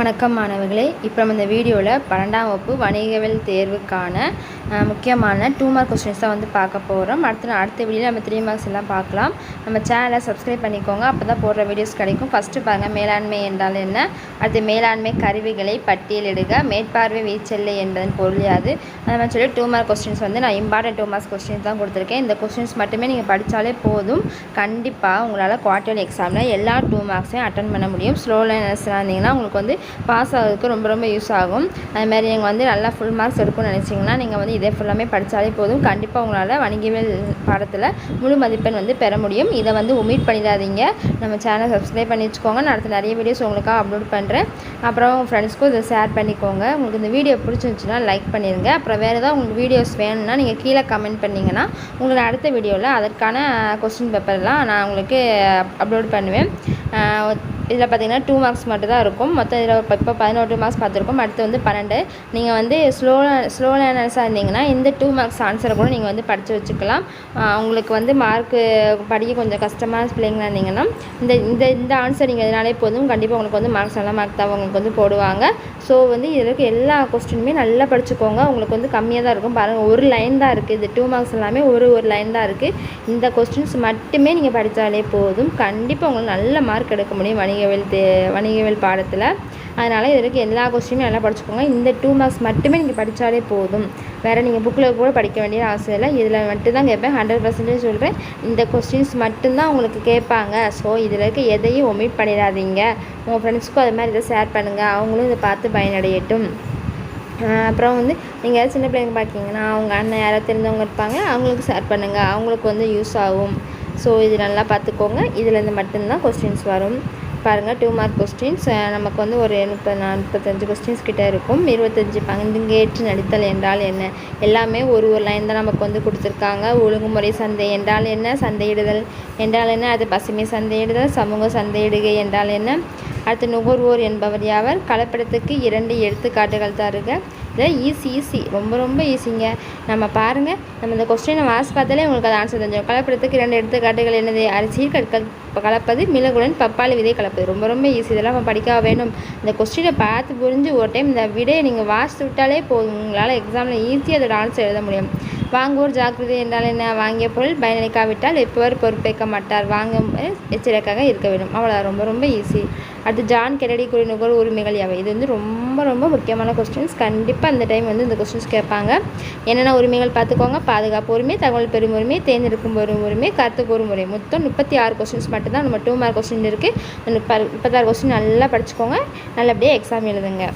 வணக்கம் மாணவர்களே. இப்போ நம்ம இந்த வீடியோவில் பன்னெண்டாம் வகுப்பு வணிகவியல் தேர்வுக்கான முக்கியமான டூ மார்க் கொஸ்டின்ஸ் தான் வந்து பார்க்க போகிறோம் அடுத்து அடுத்த வீடியோ நம்ம த்ரீ மார்க்ஸ் எல்லாம் பார்க்கலாம். நம்ம சேனலை சப்ஸ்கிரைப் பண்ணிக்கோங்க. அப்போ தான் போடுற வீடியோஸ் கிடைக்கும். ஃபஸ்ட்டு பாருங்கள் மேலாண்மை என்றால் என்ன? அடுத்து மேலாண்மை கருவிகளை பட்டியலிடுக மேற்பார்வை வீச்செல்லை என்பதன் பொருள் யாது? அந்த மாதிரி சொல்லி டூ மார்க் கொஸ்டின்ஸ் வந்து நான் இம்பார்ட்டன்ட் டூ மார்க்ஸ் கொஸ்டின்ஸ் தான் கொடுத்துருக்கேன். இந்த கொஸ்டின்ஸ் மட்டுமே நீங்கள் படித்தாலே போதும். கண்டிப்பாக உங்களால் குவார்டர்லி எக்ஸாமில் எல்லா டூ மார்க்ஸையும் அட்டன் பண்ண முடியும். ஸ்லோ லேர்னர்ஸ்லாம் இருந்தீங்கன்னா உங்களுக்கு வந்து பாஸ் ஆகிறதுக்கு ரொம்ப ரொம்ப யூஸ் ஆகும். அதுமாதிரி நீங்கள் வந்து நல்லா ஃபுல் மார்க்ஸ் எடுக்கணும்னு நினச்சிங்கன்னா நீங்கள் வந்து இதே ஃபுல்லாமே படித்தாலே போதும். கண்டிப்பாக உங்களால் வணிகவியல் பாடத்தில் முழு மதிப்பெண் வந்து பெற முடியும். இதை வந்து உமீட் பண்ணிடாதீங்க. நம்ம சேனலை சப்ஸ்கிரைப் பண்ணி வச்சுக்கோங்க. நான் அடுத்து நிறைய வீடியோஸ் உங்களுக்காக அப்லோட் பண்ணுறேன் அப்புறம் உங்கள் ஃப்ரெண்ட்ஸ்க்கும் இதை ஷேர் பண்ணிக்கோங்க. உங்களுக்கு இந்த வீடியோ பிடிச்சிருந்துச்சுன்னா லைக் பண்ணிடுங்க அப்புறம் வேறு ஏதாவது உங்களுக்கு வீடியோஸ் வேணும்னா நீங்கள் கீழே கமெண்ட் பண்ணிங்கன்னா உங்களை அடுத்த வீடியோவில் அதற்கான கொஸ்டின் பேப்பர்லாம் நான் உங்களுக்கு அப்லோட் பண்ணுவேன். இதில் பார்த்தீங்கன்னா டூ மார்க்ஸ் மட்டும் தான் இருக்கும். மொத்தம் இதில் இப்போ இப்போ பதினோரு டூ மார்க்ஸ் பார்த்துருக்கோம். அடுத்து வந்து பன்னெண்டு. நீங்கள் வந்து ஸ்லோ ஸ்லோ லேர்னர்ஸாக இருந்தீங்கன்னா இந்த டூ மார்க்ஸ் ஆன்சரை கூட நீங்கள் வந்து படித்து வச்சுக்கலாம். உங்களுக்கு வந்து மார்க்கு படிக்க கொஞ்சம் கஷ்டமான பிள்ளைங்களா இருந்தீங்கன்னா இந்த இந்த இந்த ஆன்சர் நீங்கள் இதனாலே போதும். கண்டிப்பாக உங்களுக்கு வந்து மார்க்ஸ் நல்ல மார்க் தான் உங்களுக்கு வந்து போடுவாங்க. ஸோ வந்து இதில் இருக்க எல்லா கொஸ்டினுமே நல்லா படிச்சுக்கோங்க. உங்களுக்கு வந்து கம்மியாக தான் இருக்கும். பாருங்கள் ஒரு லைன் தான் இருக்குது இது டூ மார்க்ஸ் எல்லாமே ஒரு ஒரு லைன் தான் இருக்குது இந்த கொஸ்டின்ஸ் மட்டுமே நீங்கள் படித்தாலே போதும். கண்டிப்பாக உங்களுக்கு நல்ல மார்க் எடுக்க முடியும். வணிகவியல் தே வணிகவியல் பாடத்தில். அதனால் இதில் இருக்க எல்லா கொஸ்டினுமே நல்லா படிச்சுக்கோங்க. இந்த டூ மார்க்ஸ் மட்டுமே நீங்கள் படித்தாலே போதும். வேறு நீங்கள் புக்கில் கூட படிக்க வேண்டிய அவசியம் இல்லை. இதில் மட்டும்தான் கேட்பேன். ஹண்ட்ரட் பர்சன்டேஜ் சொல்கிறேன் இந்த கொஸ்டின்ஸ் மட்டும்தான் உங்களுக்கு கேட்பாங்க. ஸோ இதில் இருக்க எதையும் ஒமிட் பண்ணிடாதீங்க. உங்கள் ஃப்ரெண்ட்ஸ்க்கும் அது மாதிரி இதை ஷேர் பண்ணுங்கள் அவங்களும் இதை பார்த்து பயனடையட்டும். அப்புறம் வந்து நீங்கள் யாராவது சின்ன பிள்ளைங்க பார்க்கிங்கன்னா அவங்க அண்ணன் யாராவது தெரிஞ்சவங்க இருப்பாங்க. அவங்களுக்கு ஷேர் பண்ணுங்கள் அவங்களுக்கு வந்து யூஸ் ஆகும். ஸோ இது நல்லா பார்த்துக்கோங்க. இதுலேருந்து மட்டும்தான் கொஸ்டின்ஸ் வரும். பாருங்கள் டூ மார்க் கொஸ்டின்ஸ் நமக்கு வந்து ஒரு முப்பது முப்பத்தஞ்சு கொஸ்டின்ஸ் கிட்டே இருக்கும். இருபத்தஞ்சி பங்கேற்று நடித்தல் என்றால் என்ன? எல்லாமே ஒரு ஒரு லைன் தான் நமக்கு வந்து கொடுத்துருக்காங்க. ஒழுங்குமுறை சந்தை என்றால் என்ன? சந்தையிடுதல் என்றால் என்ன? அது பசுமை சந்தையிடுதல் சமூக சந்தையிடுகை என்றால் என்ன? அடுத்து நுகர்வோர் என்பவர் யாவர்? கலப்படத்துக்கு இரண்டு எடுத்துக்காட்டுகள் தருக. இதை ஈஸி ஈஸி ரொம்ப ரொம்ப ஈஸிங்க நம்ம பாருங்கள் நம்ம இந்த கொஸ்டினை வாசி பார்த்தாலே உங்களுக்கு அது ஆன்சர் தெரிஞ்சிடும். கலப்படத்துக்கு இரண்டு எடுத்துக்காட்டுகள் என்னது? அரிசி கற்கள் கலப்பது மிளகுடன் பப்பாளி விதை கலப்பது. ரொம்ப ரொம்ப ஈஸி இதெல்லாம் நம்ம படிக்க வேணும். இந்த கொஸ்டினை பார்த்து புரிஞ்சு ஒரு டைம் இந்த விடையை நீங்கள் வாசித்து விட்டாலே போதும். உங்களால் எக்ஸாமில் ஈஸியாக அதோட ஆன்சர் எழுத முடியும். வாங்குவோர் ஜாக்கிரதை என்றால் என்ன? வாங்கிய பொருள் பயனளிக்காவிட்டால் எப்பவர் பொறுப்பேற்க மாட்டார். வாங்கும் எச்சரிக்கையாக இருக்க வேண்டும். அவ்வளோ ரொம்ப ரொம்ப ஈஸி அடுத்து ஜான் கெனடி கூறிய நுகர் உரிமைகள் யாவை? இது வந்து ரொம்ப ரொம்ப முக்கியமான கொஸ்டின்ஸ் கண்டிப்பாக அந்த டைம் வந்து இந்த கொஸ்டின்ஸ் கேட்பாங்க. என்னென்ன உரிமைகள் பார்த்துக்கோங்க? பாதுகாப்பு உரிமை தகவல் பெறும் உரிமை தேர்ந்தெடுக்கும் பெறும் உரிமை கருத்து கூறும் உரிமை. மொத்தம் முப்பத்தி ஆறு கொஸ்டின்ஸ் மட்டும்தான். நம்ம டூ மார்க் கொஸ்டின் இருக்குது முப்பத்தாறு கொஸ்டின் நல்லா படிச்சுக்கோங்க. நல்லபடியாக எக்ஸாம் எழுதுங்க.